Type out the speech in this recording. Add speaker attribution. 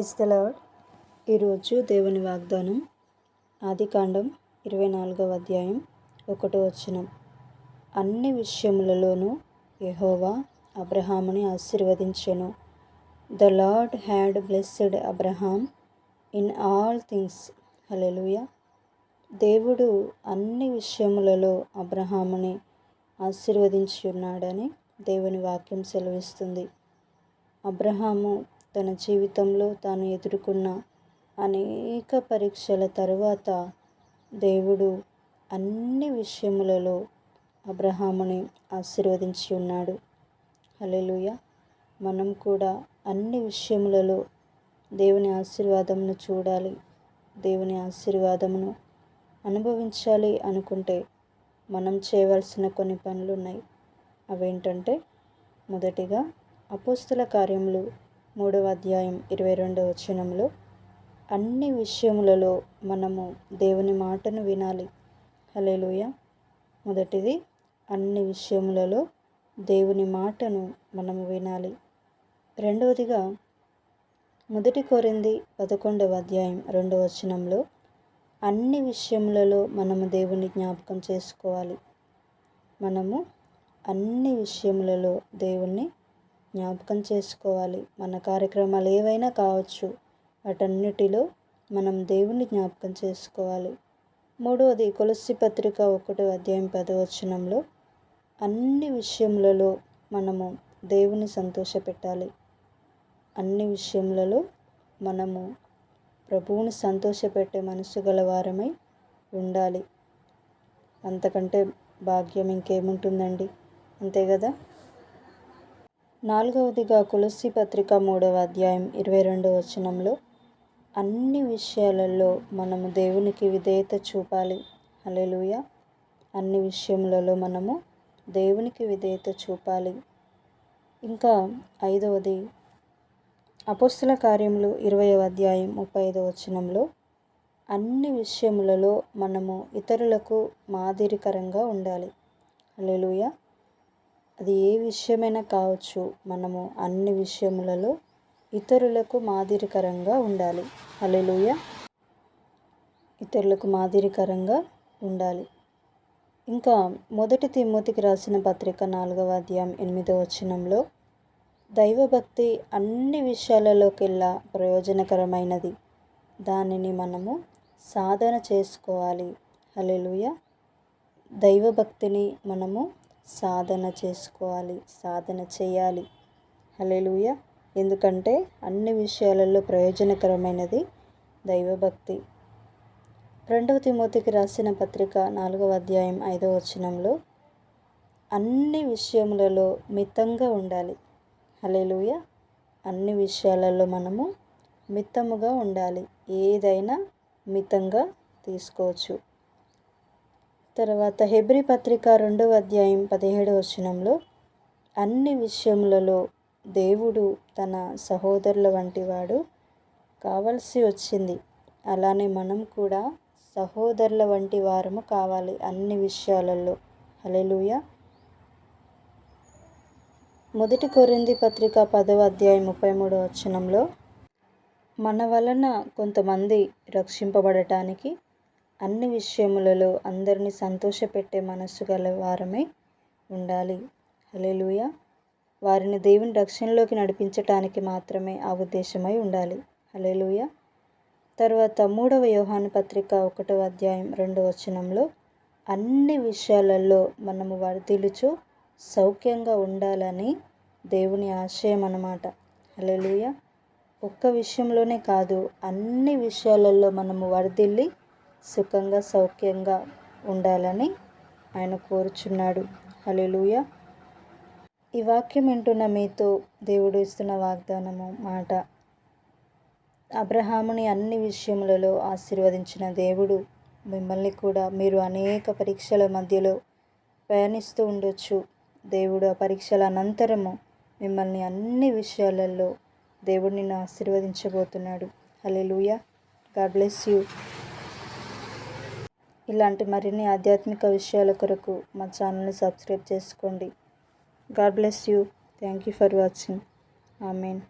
Speaker 1: Praise the lord ఈరోజు దేవుని వాగ్దానం ఆదికాండం ఇరవై నాలుగవ అధ్యాయం ఒకటో వచనం. అన్ని విషయములలోనూ యహోవా అబ్రహాముని ఆశీర్వదించెను. The Lord had blessed Abraham in all things. Hallelujah దేవుడు అన్ని విషయములలో అబ్రహాముని ఆశీర్వదించి ఉన్నాడని దేవుని వాక్యం సెలవిస్తుంది. అబ్రహాము తన జీవితంలో తాను ఎదుర్కొన్న అనేక పరీక్షల తరువాత దేవుడు అన్ని విషయములలో అబ్రహాముని ఆశీర్వదించి ఉన్నాడు. హలెలుయ మనం కూడా అన్ని విషయములలో దేవుని ఆశీర్వాదమును చూడాలి. దేవుని ఆశీర్వాదమును అనుభవించాలి అనుకుంటే మనం చేయవలసిన కొన్ని పనులు ఉన్నాయి. అవేంటంటే మొదటిగా అపోస్తుల కార్యములు మూడవ అధ్యాయం ఇరవై రెండవ వచనంలో అన్ని విషయములలో మనము దేవుని మాటను వినాలి. హలేలుయ మొదటిది అన్ని విషయములలో దేవుని మాటను మనము వినాలి. రెండవదిగా మొదటి కోరింది పదకొండవ అధ్యాయం రెండవ వచనంలో అన్ని విషయములలో మనము దేవుని జ్ఞాపకం చేసుకోవాలి. మనము అన్ని విషయములలో దేవుణ్ణి జ్ఞాపకం చేసుకోవాలి. మన కార్యక్రమాలు ఏవైనా కావచ్చు వాటన్నిటిలో మనం దేవుని జ్ఞాపకం చేసుకోవాలి. మూడవది కొలసి పత్రిక ఒకటో అధ్యాయం పదవచనంలో అన్ని విషయములలో మనము దేవుని సంతోషపెట్టాలి అన్ని విషయములలో మనము ప్రభువుని సంతోషపెట్టే మనసు గలవారమై ఉండాలి. అంతకంటే భాగ్యం ఇంకేముంటుందండి? అంతే కదా? నాలుగవదిగా తులసి పత్రిక మూడవ అధ్యాయం ఇరవై రెండవ వచనంలో అన్ని విషయాలలో మనము దేవునికి విధేయత చూపాలి. అలెలుయ అన్ని విషయములలో మనము దేవునికి విధేయత చూపాలి. ఇంకా ఐదవది అపోస్తుల కార్యములు ఇరవై అధ్యాయం ముప్పై ఐదవ వచనంలో అన్ని విషయములలో మనము ఇతరులకు మాదిరికరంగా ఉండాలి. అలెలుయ అది ఏ విషయమైనా కావచ్చు మనము అన్ని విషయములలో ఇతరులకు మాదిరికరంగా ఉండాలి. అలెలుయ ఇతరులకు మాదిరికరంగా ఉండాలి. ఇంకా మొదటి తిమ్మతికి రాసిన పత్రిక నాలుగవ అధ్యాయం ఎనిమిదవ వచనంలో దైవభక్తి అన్ని విషయాలలోకెల్లా ప్రయోజనకరమైనది. దానిని మనము సాధన చేసుకోవాలి. హలెలుయ దైవభక్తిని మనము సాధన చేసుకోవాలి సాధన చేయాలి. హలేలుయ ఎందుకంటే అన్ని విషయాలలో ప్రయోజనకరమైనది దైవభక్తి. రెండవ తిమోతికి రాసిన పత్రిక నాలుగవ అధ్యాయం ఐదవ వచనంలో అన్ని విషయములలో మితంగా ఉండాలి. హలేలుయ అన్ని విషయాలలో మనము మితముగా ఉండాలి. ఏదైనా మితంగా తీసుకోవచ్చు. తర్వాత హెబ్రి పత్రిక రెండవ అధ్యాయం పదిహేడు వచనంలో అన్ని విషయములలో దేవుడు తన సహోదరుల వంటి వాడు కావలసి వచ్చింది. అలానే మనం కూడా సహోదరుల వంటి వారము కావాలి అన్ని విషయాలలో. హలెలుయ మొదటి కొరింది పత్రిక పదవ అధ్యాయం ముప్పై మూడో వచనంలో మన వలన కొంతమంది రక్షింపబడటానికి అన్ని విషయములలో అందరినీ సంతోషపెట్టే మనస్సు గల వారమై ఉండాలి. హలెలుయ వారిని దేవుని రక్షణలోకి నడిపించటానికి మాత్రమే ఆ ఉద్దేశమై ఉండాలి. హలెలుయ తర్వాత మూడవ యోహాను పత్రిక ఒకటవ అధ్యాయం రెండవ వచనంలో అన్ని విషయాలలో మనము వర్ధిలుచు సౌఖ్యంగా ఉండాలని దేవుని ఆశయం అన్నమాట. హలెలుయ ఒక్క విషయంలోనే కాదు అన్ని విషయాలలో మనము వర్ధిల్లి సుఖంగా సౌఖ్యంగా ఉండాలని ఆయన కోరుచున్నాడు. హలెలుయ ఈ వాక్యం వింటున్న మీతో దేవుడు ఇస్తున్న వాగ్దానము మాట. అబ్రహాముని అన్ని విషయములలో ఆశీర్వదించిన దేవుడు మిమ్మల్ని కూడా మీరు అనేక పరీక్షల మధ్యలో ప్రయాణిస్తూ ఉండొచ్చు. దేవుడు ఆ పరీక్షల అనంతరము మిమ్మల్ని అన్ని విషయాలలో దేవుడు నిన్ను ఆశీర్వదించబోతున్నాడు. హలెలుయ గాడ్ బ్లెస్ యూ. ఇలాంటి మరిన్ని ఆధ్యాత్మిక విషయాల కొరకు మా ఛానల్ని సబ్స్క్రైబ్ చేసుకోండి. God bless you. Thank you for watching. Amen.